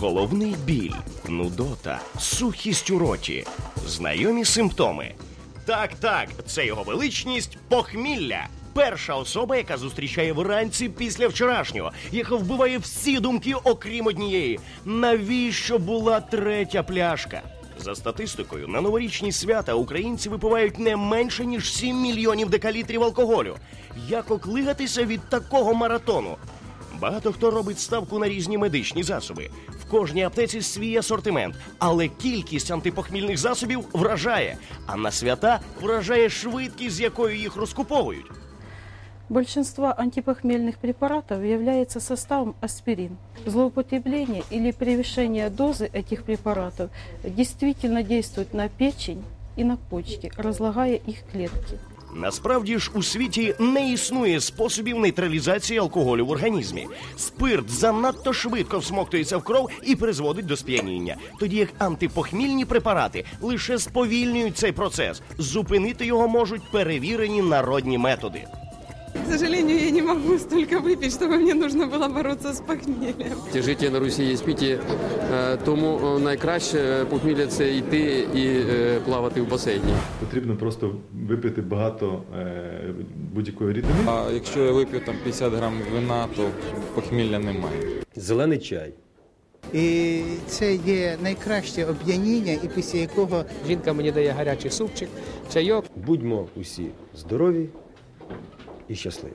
головний біль, нудота, сухість у роті, знайомі симптоми. Так, так, це його величність похмілля. Перша особа, яка зустрічає вранці після вчорашнього, яка вбиває всі думки, окрім однієї. Навіщо була третя пляшка? За статистикою, на новорічні свята українці випивають не менше ніж 7 мільйонів декалітрів алкоголю. Як оклигатися від такого маратону? Багато хто робить ставку на різні медичні засоби. В кожній аптеці свій асортимент, але кількість антипохмільних засобів вражає. А на свята вражає швидкість, з якою їх розкуповують. Большинство антипохмельных препаратов является составом аспирин. Злоупотребление или превышение дозы этих препаратов действительно действует на печень и на почки, разлагая их клетки. Насправді ж у світі не існує способів нейтралізації алкоголю в організмі. Спирт занадто швидко всмоктується в кров і призводить до сп'яніння, тоді як антипохмільні препарати лише сповільнюють цей процес. Зупинити його можуть перевірені народні методи. К сожалению, я не могу столько выпить, чтобы мне нужно было бороться с похмельем. Ті життя на Русі є спіті, е, тому е, найкраще похмілля це йти і е, плавати в басейні. Потрібно просто випити багато е, будь-якої рідини. А якщо я вип'ю там 50 грам вина, то похмілля немає. Зелений чай. І це є найкраще оп'яніння, і після якого Жінка мені дає гарячий супчик, чайок. Будьмо усі здорові і щасливі.